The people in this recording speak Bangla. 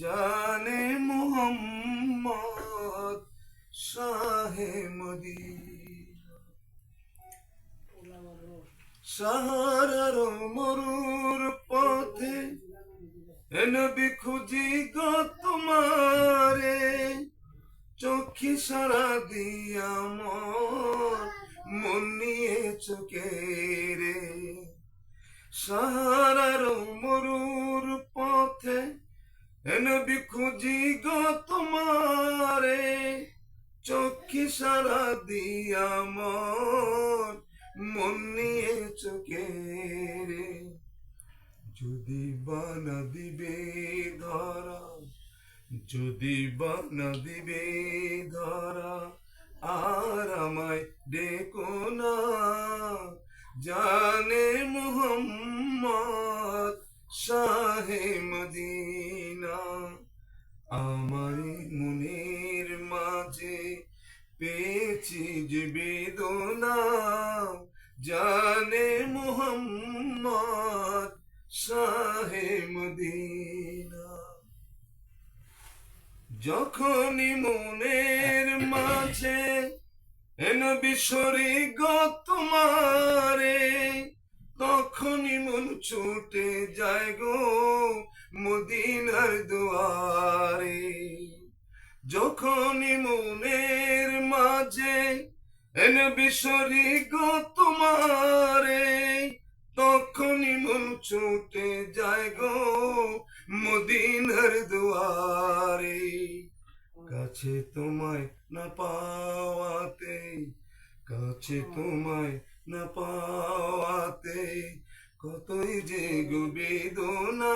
জানে মোহাম্মদ শাহে মদিনা। সাহারার মরুর পথে এনবি খুঁজি গো তোমারে, চোখে সারা দিয়া মন মন নিয়ে চোখে রে। সাহারার মরুর এনবি খুঁজি গো তোমারে, চোখে সারা দিয়া মন মন নিয়ে চোখে যদি বানা দিবে ধরা, যদি বানা দিবে ধরা, আর আমায় ডেকো না। জানে মোহাম্মদ শাহে মদিনা। আমারই মনের মাঝে পেয়েছি যে বেদনা, জানে মোহাম্মদ শাহে মদিনা। যখনই মনের মাঝে এন বিশ্বরি গো তোমারে, তখনই মন ছুটে যায় গো মদিনার দুয়ারে, যখনই মনের মাঝে এন বিশ্বরি গো তোমারে, তখনই মন ছুটে যায় গো মদিনার দুয়ারে। কাছে তোমায় না পাওয়াতে, কাছে তোমায় না পাওয়াতে, কতই যে গো বেদনা